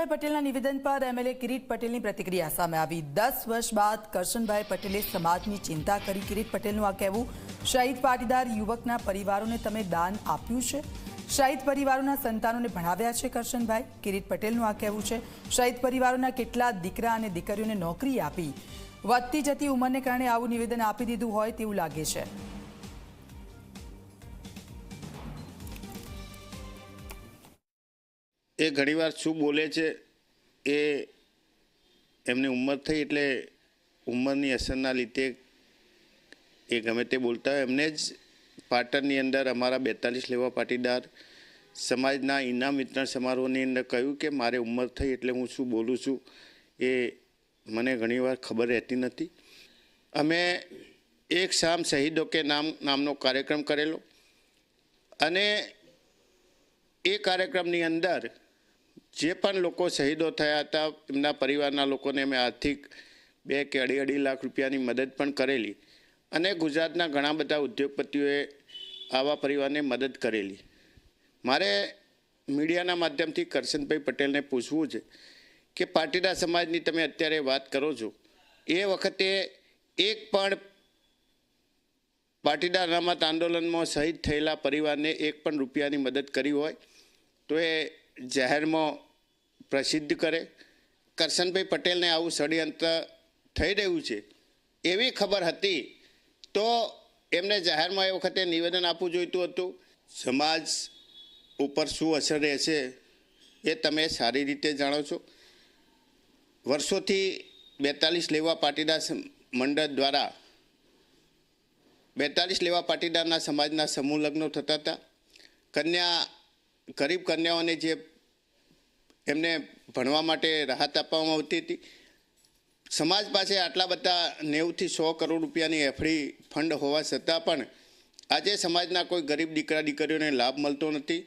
કરશનભાઈ પટેલના નિવેદન પર એમએલએ કિરીટ પટેલની પ્રતિક્રિયા સામે આવી. દસ વર્ષ બાદ કરશનભાઈ પટેલે સમાજની ચિંતા કરી. કિરીટ પટેલનું આ કહેવું, શહીદ પાટીદાર યુવકના પરિવારોને તમે દાન આપ્યું છે? શહીદ પરિવારોના સંતાનોને ભણાવ્યા છે કરશનભાઈ? કિરીટ પટેલનું આ કહેવું છે, શહીદ પરિવારોના કેટલા દીકરા અને દીકરીઓને નોકરી આપી. વધતી જતી ઉંમરને કારણે આવું નિવેદન આપી દીધું હોય તેવું લાગે છે. એ ઘણીવાર શું બોલે છે એ એમની ઉંમર થઈ એટલે ઉંમરની અસરના લીધે એ ગમે તે બોલતા હોય. એમને જ પાટણની અંદર અમારા બેતાલીસ લેવા પાટીદાર સમાજના ઇનામ વિતરણ સમારોહની અંદર કહ્યું કે મારે ઉંમર થઈ એટલે હું શું બોલું છું એ મને ઘણીવાર ખબર રહેતી નથી. અમે એક શામ શહીદો કે નામ, નામનો કાર્યક્રમ કરેલો અને એ કાર્યક્રમની અંદર જે પણ લોકો શહીદો થયા હતા, એમના પરિવારના લોકોને અમે આર્થિક બે કે અઢી અઢી લાખ રૂપિયાની મદદ પણ કરેલી અને ગુજરાતના ઘણા બધા ઉદ્યોગપતિઓએ આવા પરિવારને મદદ કરેલી. મારે મીડિયાના માધ્યમથી કરશનભાઈ પટેલને પૂછવું છે કે પાટીદાર સમાજની તમે અત્યારે વાત કરો છો, એ વખતે એક પણ પાટીદાર અનામત આંદોલનમાં શહીદ થયેલા પરિવારને એક પણ રૂપિયાની મદદ કરી હોય, તો એ જાહેરમાં પ્રસિદ્ધ કરે. કરશનભાઈ પટેલને આવું ષડયંત્ર થઈ રહ્યું છે. એવી ખબર હતી તો એમને જાહેરમાં એ વખતે નિવેદન આપવું જોઈતું હતું. સમાજ ઉપર શું અસર રહેશે એ તમે સારી રીતે જાણો છો. વર્ષોથી બેતાલીસ લેવા પાટીદાર મંડળ દ્વારા બેતાલીસ લેવા પાટીદારના સમાજના સમૂહ લગ્નો થતા હતા. કન્યા ગરીબ કન્યાઓને જે એમને ભણવા માટે રાહત આપવામાં આવતી હતી, સમાજ પાસે આટલા બધા નેવુંથી સો કરોડ રૂપિયાની એફડી ફંડ હોવા છતાં પણ આજે સમાજના કોઈ ગરીબ દીકરા, દીકરીઓને લાભ મળતો નથી.